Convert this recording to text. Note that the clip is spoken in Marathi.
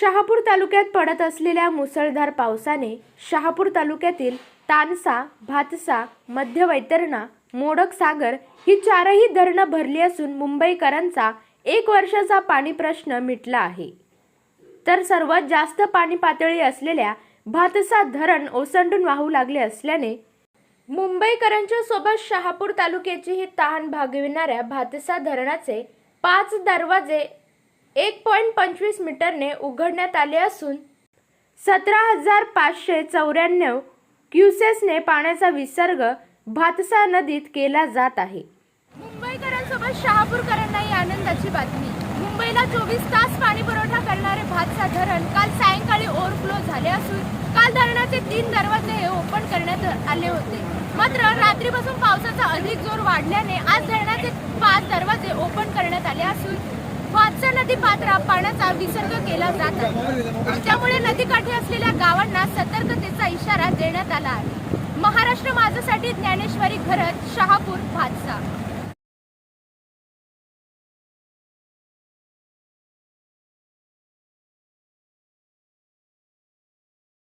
शहापूर तालुक्यात पडत असलेल्या मुसळधार पावसाने शहापूर तालुक्यातील तानसा भातसा मध्य वैतरणा मोडक सागर ही चारही धरणं भरली असून मुंबईकरांचा एक वर्षाचा पाणी प्रश्न मिटला आहे. तर सर्वात जास्त पाणी पातळी असलेल्या भातसा धरण ओसंडून वाहू लागले असल्याने मुंबईकरांच्या सोबत शहापूर तालुक्याचीही तहान भागविणाऱ्या भातसा धरणाचे पाच दरवाजे एक पॉईंट पंचवीस मीटरने उघडण्यात आले असून सतरा हजार पाचशे चौऱ्याण्णव क्युसेसने पाण्याचा विसर्ग भातसा नदीत केला जात आहे. मुंबईकरांसोबत शहापूरकरांना ही आनंदाची बातमी. मुंबईला चोवीस तास पाणी पुरवठा करणारे भातसा धरण काल सायंकाळी ओव्हरफ्लो झाले असून काल धरणाचे तीन दरवाजे हे ओपन करण्यात आले होते. मात्र रात्रीपासून पावसाचा अधिक जोर वाढल्याने आज धरणाचे पाच दरवाजे ओपन करण्यात आले असून भातसा नदी पात्रात पाण्याचा विसर्ग केला जात आहे. त्यामुळे नदीकाठी असलेल्या गावांना सतर्कतेचा इशारा देण्यात आला आहे. महाराष्ट्र माझ्यासाठी ज्ञानेश्वरी घरत शहापूर भातसा.